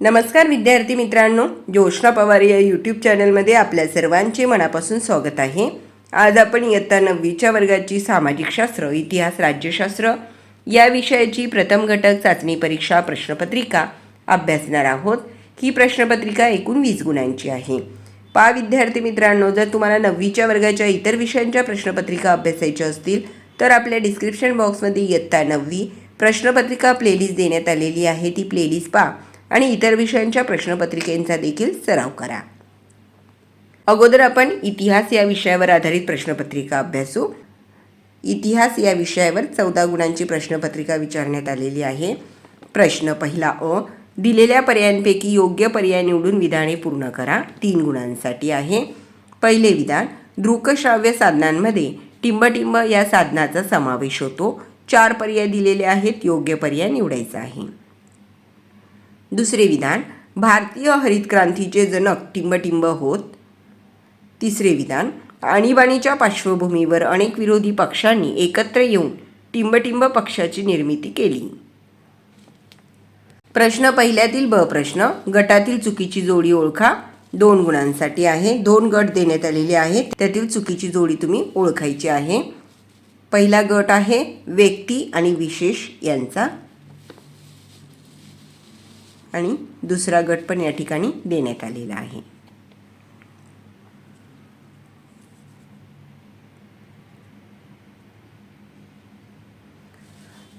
नमस्कार विद्यार्थी मित्रांनो ज्योष्णा पवार या यूट्यूब चॅनलमध्ये आपल्या सर्वांचे मनापासून स्वागत आहे. आज आपण इयत्ता नववीच्या वर्गाची सामाजिक शास्त्र इतिहास राज्यशास्त्र या विषयाची प्रथम घटक चाचणी परीक्षा प्रश्नपत्रिका अभ्यासणार आहोत. ही प्रश्नपत्रिका एकूण वीस गुणांची आहे. पा विद्यार्थी मित्रांनो जर तुम्हाला नववीच्या वर्गाच्या इतर विषयांच्या प्रश्नपत्रिका अभ्यासायच्या असतील तर आपल्या डिस्क्रिप्शन बॉक्समध्ये इयत्ता नववी प्रश्नपत्रिका प्लेलिस्ट देण्यात आलेली आहे. ती प्लेलिस्ट पा आणि इतर विषयांच्या प्रश्नपत्रिकेंचा देखील सराव करा. अगोदर आपण इतिहास या विषयावर आधारित प्रश्नपत्रिका अभ्यासू. इतिहास या विषयावर चौदा गुणांची प्रश्नपत्रिका विचारण्यात आलेली आहे. प्रश्न पहिला अ दिलेल्या पर्यायांपैकी योग्य पर्याय निवडून विधाने पूर्ण करा. तीन गुणांसाठी आहे. पहिले विधान दृकश्राव्य साधनांमध्ये टिंबटिंब या साधनाचा समावेश होतो. चार पर्याय दिलेले आहेत योग्य पर्याय निवडायचा आहे. दुसरे विधान भारतीय हरित क्रांतीचे जनक टिंबटिंब होत. तिसरे विधान आणीबाणीच्या पार्श्वभूमीवर अनेक विरोधी पक्षांनी एकत्र येऊन टिंबटिंब पक्षाची निर्मिती केली. प्रश्न पहिल्यातील ब प्रश्न गटातील चुकीची जोडी ओळखा. दोन गुणांसाठी आहे. दोन गट देण्यात आलेले आहेत. त्यातील चुकीची जोडी तुम्ही ओळखायची आहे. पहिला गट आहे व्यक्ती आणि विशेष यांचा. आणि दुसरा गट पण या ठिकाणी देण्यात आलेला आहे.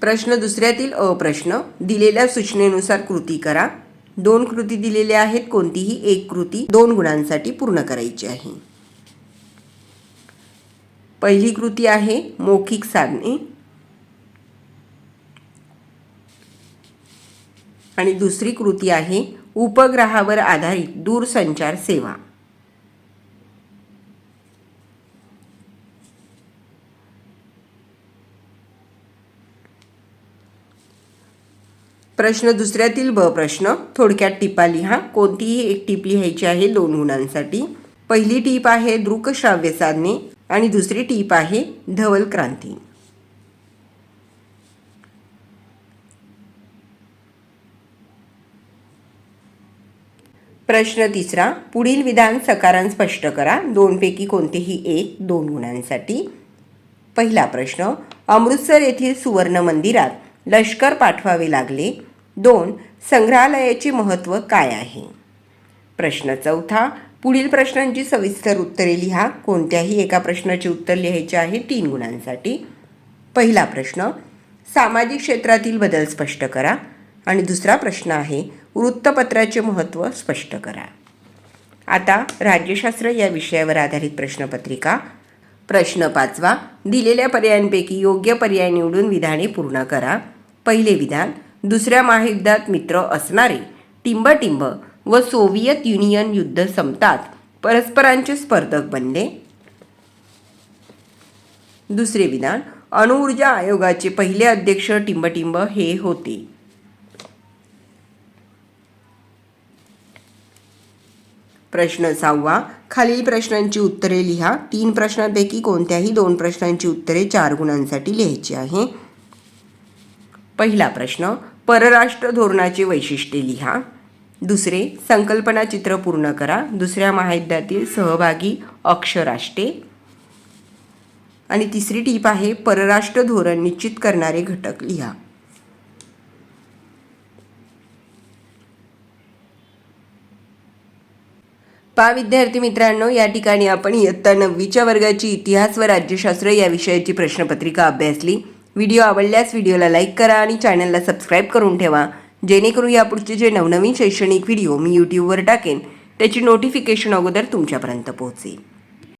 प्रश्न दुसऱ्यातील अ प्रश्न दिलेल्या सूचनेनुसार कृती करा. दोन कृती दिलेल्या आहेत. कोणतीही एक कृती दोन गुणांसाठी पूर्ण करायची आहे. पहिली कृती आहे मौखिक साधने. आणि दुसरी कृती आहे उपग्रहावर आधारित दूरसंचार सेवा. प्रश्न दुसऱ्यातील ब प्रश्न. थोडक्यात टिपा लिहा. कोणतीही एक टीप लिहायची आहे दोन गुणांसाठी. पहिली टीप आहे दृकश्राव्य साधने आणि दुसरी टीप आहे धवल क्रांती. प्रश्न तिसरा पुढील विधान सकारान स्पष्ट करा. दोनपैकी कोणतेही एक दोन गुणांसाठी. पहिला प्रश्न अमृतसर येथील सुवर्ण मंदिरात लष्कर पाठवावे लागले. दोन संग्रहालयाचे महत्त्व काय आहे? प्रश्न चौथा पुढील प्रश्नांची सविस्तर उत्तरे लिहा. कोणत्याही एका प्रश्नाचे उत्तर लिहायचे आहे तीन गुणांसाठी. पहिला प्रश्न सामाजिक क्षेत्रातील बदल स्पष्ट करा. आणि दुसरा प्रश्न आहे वृत्तपत्राचे महत्त्व स्पष्ट करा. आता राज्यशास्त्र या विषयावर आधारित प्रश्नपत्रिका. प्रश्न पाचवा दिलेल्या पर्यायांपैकी योग्य पर्याय निवडून विधाने पूर्ण करा. पहिले विधान दुसऱ्या महायुद्धात मित्र असणारे टिंबटिंब व सोव्हिएत युनियन युद्ध संपतात परस्परांचे स्पर्धक बनले. दुसरे विधान अणुऊर्जा आयोगाचे पहिले अध्यक्ष टिंबटिंब हे होते. प्रश्न सहावा. खालील प्रश्नांची उत्तरे लिहा. तीन प्रश्नांपैकी कोणत्याही दोन प्रश्नांची उत्तरे चार गुणांसाठी लिहायची आहे. पहिला प्रश्न परराष्ट्र धोरणाचे वैशिष्ट्ये लिहा. दुसरे संकल्पना चित्र पूर्ण करा. दुसऱ्या महायुद्धातील सहभागी अक्षराष्ट्रे. आणि तिसरी टीप आहे परराष्ट्र धोरण निश्चित करणारे घटक लिहा. पा विद्यार्थी मित्रांनो या ठिकाणी आपण इयत्ता नववीच्या वर्गाची इतिहास व राज्यशास्त्र या विषयाची प्रश्नपत्रिका अभ्यासली. व्हिडिओ आवडल्यास व्हिडिओला लाईक करा आणि चॅनलला सबस्क्राईब करून ठेवा. जेणेकरून यापुढचे जे नवनवीन शैक्षणिक व्हिडिओ मी यूट्यूबवर टाकेन त्याची नोटिफिकेशन अगोदर तुमच्यापर्यंत पोहोचेल.